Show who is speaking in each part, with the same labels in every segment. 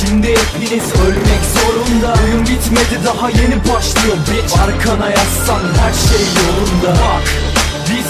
Speaker 1: Şimdi hepiniz ölmek zorunda. Oyun bitmedi daha yeni başlıyor. Bitch Arkana yaslan her şey yolunda. Bak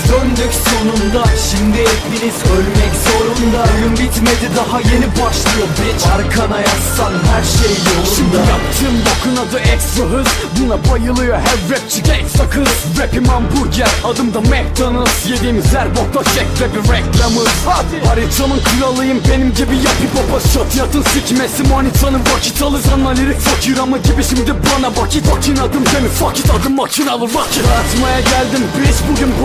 Speaker 1: döndük sonunda. Şimdi hepiniz ölmek zorunda. Oyun bitmedi daha yeni başlıyor. Bitch Arkana yaslan her şey yolunda. Şimdi yaptığım bokun adı ekstra hız. Buna bayılıyor her rapçi. Gangsta kız. Rapim hamburger adımda McDonald's. Yediğimiz her bokta ve bir reklamız. Hadi. Haritanın kralıyım benim gibi yap hip hop'a shot. Yatın sikmesi manitanın vakit alır. Sana lirik fakir ama gibi şimdi bana vakit. Vakin adım demi fuck it adım makinalı rocket. Atmaya geldim bitch bugün bu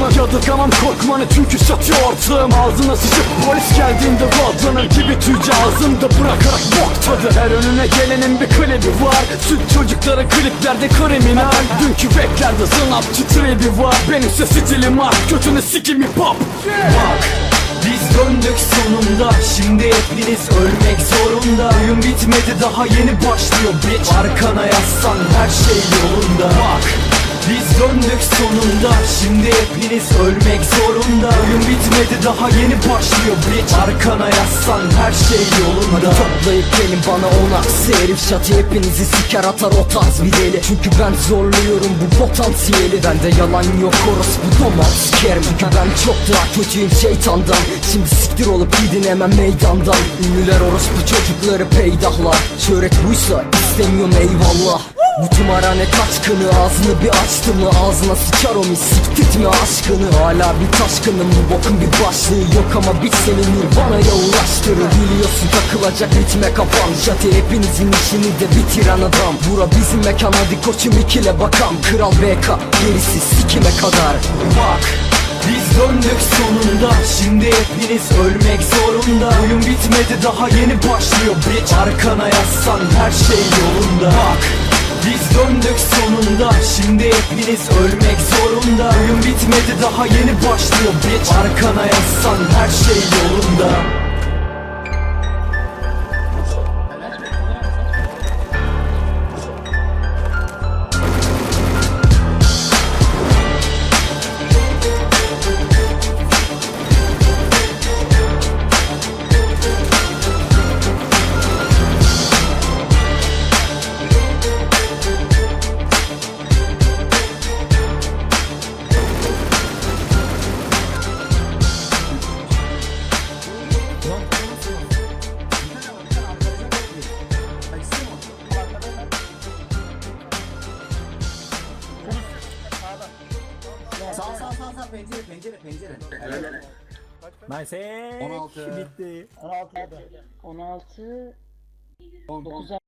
Speaker 1: ortamı Yadırgamam korkmanı çünkü satıyor ortağım. Ağzına sıçıp polis geldiğinde rodlanır gibi tüyce Ağzımda bırakarak bok tadı. Her önüne gelenin bir klibi var. Süt çocuklara kliplerde kriminal. Dünkü raplerde sanatçı trebi var. Benimse stilim var. Kötünü sikim hip hop Bak biz döndük sonunda. Şimdi hepiniz ölmek zorunda. Oyun bitmedi daha yeni başlıyor bitch. Arkana yaslan her şey yolunda. Bak biz döndük sonunda. Şimdi hepiniz ölmek zorunda. Oyun bitmedi daha yeni başlıyor. Bitch Arkana yaslan her şey yolunda.
Speaker 2: Toplayıp gelin bana on aksi herif şatı hepinizi siker atar o tarz bir deli. Çünkü ben zorluyorum bu potansiyeli. Bende yalan yok orospu domaz sikerim. Çünkü ben çok daha kötüyüm şeytandan. Şimdi siktir olup gidin hemen meydandan. Ünlüler orospu çocukları peydahlar. Şöhret buysa istemiyorum eyvallah bu tımarhane kaçkını ağzını bir açtı mı? Ağzına sıçar o mis siktirtme aşkını? Hala bir taşkınım bu bokun bir başlığı yok ama Bit seni nirvanaya ulaştırır Biliyorsun takılacak ritme kafam. Şati hepinizin işini de bitiren adam. Bura bizim mekan hadi koçum ikile bakam Kral BK gerisi sikime kadar.
Speaker 1: Bak biz döndük sonunda. Şimdi hepiniz ölmek zorunda. Oyun bitmedi daha yeni başlıyor. Bitch Arkana yaslan her şey yolunda. Bak biz döndük sonunda. Şimdi hepiniz ölmek zorunda. Oyun bitmedi daha yeni başlıyor. Bitch Arkana yaslan her şey yolunda
Speaker 3: Sağ sağ sağ sağ pencere pencere pencere.
Speaker 4: Nice.
Speaker 3: 16.
Speaker 4: Bitti.
Speaker 5: 16 16 9'a